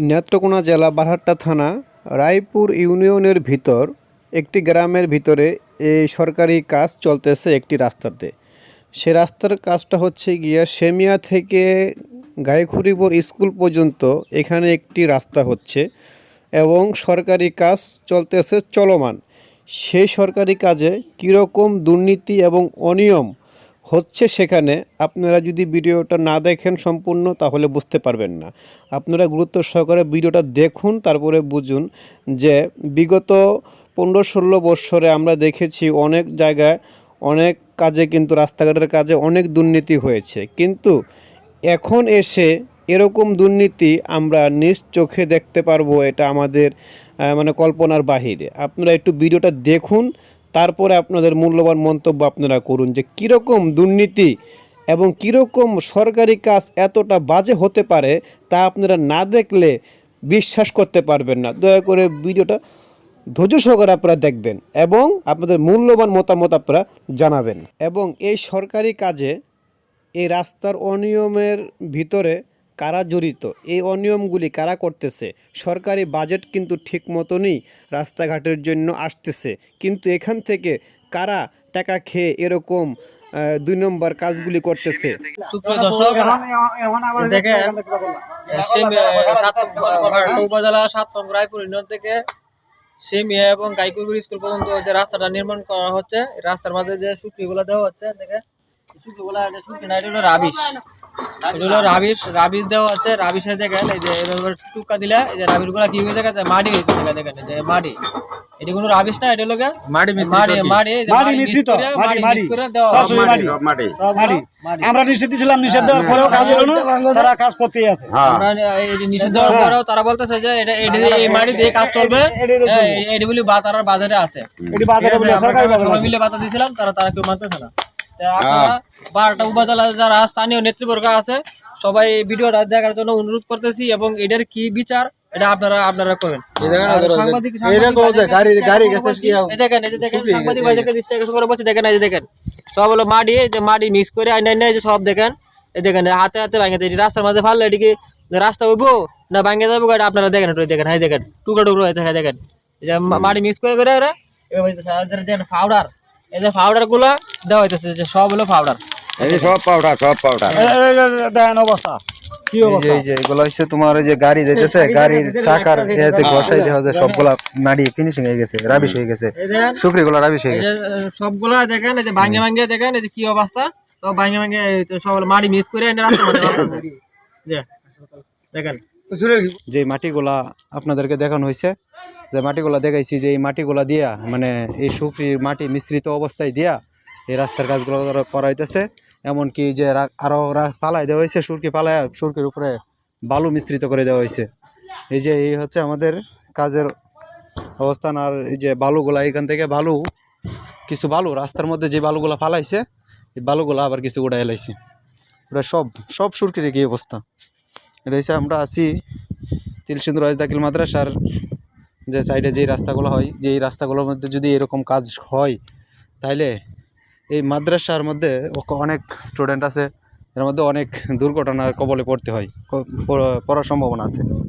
নেত্রকোনা জেলা বারহাট্টা থানা, রায়পুর ইউনিয়নের ভিতর একটি গ্রামের ভিতরে এই সরকারি কাজ চলতেছে একটি রাস্তাতে। সে রাস্তার কাজটা হচ্ছে গিয়া সেমিয়া থেকে গাইখুড়িপুর স্কুল পর্যন্ত এখানে একটি রাস্তা হচ্ছে এবং সরকারি কাজ চলতেছে চলমান। সেই সরকারি কাজে কীরকম দুর্নীতি এবং অনিয়ম হচ্ছে সেখানে আপনারা যদি ভিডিওটা না দেখেন সম্পূর্ণ, তাহলে বুঝতে পারবেন না। আপনারা গুরুত্ব সহকারে ভিডিওটা দেখুন, তারপরে বুঝুন যে বিগত পনেরো ষোলো বৎসরে আমরা দেখেছি অনেক জায়গায় অনেক কাজে কিন্তু, রাস্তাঘাটের কাজে অনেক দুর্নীতি হয়েছে। কিন্তু এখন এসে এরকম দুর্নীতি আমরা নিজ চোখে দেখতে পারব, এটা আমাদের মানে কল্পনার বাহিরে। আপনারা একটু ভিডিওটা দেখুন তারপরে আপনাদের মূল্যবান মন্তব্য আপনারা করুন যে কীরকম দুর্নীতি এবং কীরকম সরকারি কাজ এতটা বাজে হতে পারে তা আপনারা না দেখলে বিশ্বাস করতে পারবেন না। দয়া করে ভিডিওটা ধৈর্য সহকারে আপনারা দেখবেন এবং আপনাদের মূল্যবান মতামত আপনারা জানাবেন। এবং এই সরকারি কাজে এই রাস্তার অনিয়মের ভিতরে কারা জড়িত? এই অনিয়মগুলি কারা করতেছে? সরকারি বাজেট কিন্তু ঠিক মতনই রাস্তাঘাটের জন্য আসতেছে। কিন্তু এখান থেকে কারা টাকা খেয়ে এরকম দুই নম্বর কাজগুলি করতেছে? সেমিয়া এবং গাইকুরপুর স্কুল পর্যন্ত যে রাস্তাটা নির্মাণ করা হচ্ছে রাস্তার মাঝে যে শুকরিগুলো দেওয়া হচ্ছে, দেখেন রাবিশ এটা হলো রাবিশ রাবিশ দেওয়া হচ্ছে রাবিশে দেখেন এই যে এভাবে টুকা দিলে এই যে রাবিশগুলা কি হয়ে মাটি হয়েছে দেখেন দেখেন যে মাটি এটা কোনো রাবিশ না এটা হলো মাটি মাটি মাটি মাটি মিশ্রিত, মাটি, মাটি mix মাটি। করে দেওয়া সব মাটি। মাটি সব মাটি। মাটি আমরা নিষেধ দিয়েছিলাম নিষেধ দেওয়ার পরেও কাজ হলো না তারা কাজ করতেই আছে হ্যাঁ আমরা নিষেধ দেওয়ার পরেও তারা বলতেছে যে এটা দিয়ে- এই মাটি দিয়ে কাজ চলবে এটি হ্যাঁ, বলি বা তারার বাজারে আছে এটি বাজারে ঠিক বলে আছে, আমরা সরকারি বাজারে মিলে বাতা দিয়েছিলাম তারা তারা কেউ মানতেছে না বারোটা উপজেলা যারা স্থানীয় নেতৃবর্গ আছে সবাই ভিডিওটা দেখার জন্য অনুরোধ করতেছি এবং এটার কি বিচার এটা আপনারা আপনারা করবেন। দেখেন এই যে দেখেন সাংবাদিক ভাইদেরকে করে বলছি দেখেন এই যে দেখেন। সব হলো মাটি এই যে মাটি মিক্স করে আইন আইন যে সব দেখেন এই দেখেন হাতে হাতে ভাঙে রাস্তার মাঝে ফাললে এটিকে রাস্তা হইবো না ভাঙে যাব গাড়ি আপনারা দেখেন একটু দেখেন হ্যাঁ দেখেন টুকরো টুকরো হ্যাঁ দেখেন। এই যে মাটি মিক্স করে করে ওরা দেখেন পাউডার এই যে পাউডারগুলা দেওয়া হইতেছে যে সব হলো পাউডার এই সব পাউডার সব পাউডার এই- এই যে দেখেন অবস্থা। কি এই অবস্থা? এই যে এগুলো হচ্ছে তোমার ওই যে গাড়ি যাইতেছে গাড়ির চাকার এতে ঘষাই দেওয়া যায় সবগুলা নাড়ি ফিনিশিং হয়ে গেছে রাবিশ হয়ে গেছে। রাবিশ হয়ে গেছে। সবগুলা দেখেন এই যে ভাঙে ভাঙে দেখেন এই যে কি অবস্থা? সব ভাঙে ভাঙে তো সব মাটি মিক্স করে এনে রাস্তার মধ্যে দেখেন। যে মাটিগুলা আপনাদেরকে দেখানো হয়েছে যে মাটিগুলা দেখাইছি যে এই মাটিগুলা দিয়া মানে এই শুকরির মাটি মিশ্রিত অবস্থায় দিয়া এই রাস্তার কাজগুলো করা- হইতেছে এমনকি যে রা- আরও রা- পালাই দেওয়া হয়েছে, সুরকি পালায় সুরকির উপরে বালু মিশ্রিত করে দেওয়া হয়েছে। এই যে এই হচ্ছে আমাদের কাজের অবস্থান, আর এই যে বালুগুলা, এখান থেকে বালু, কিছু বালু, রাস্তার মধ্যে যে বালুগুলা ফালাইছে, এই বালুগুলা আবার কিছু উড়াই এলাইছে ওটা সব সব সুরকির কি অবস্থা। এটা হচ্ছে আমরা আছি তিলসিন্দুর দাখিল মাদ্রাসার যে সাইডে যেই রাস্তাগুলো হয় যে রাস্তাগুলোর মধ্যে যদি এরকম কাজ হয় তাহলে এই মাদ্রাসার মধ্যে অনেক স্টুডেন্ট আছে, এর মধ্যে অনেক দুর্ঘটনার কবলে পড়তে হয় পড়ার সম্ভাবনা আছে।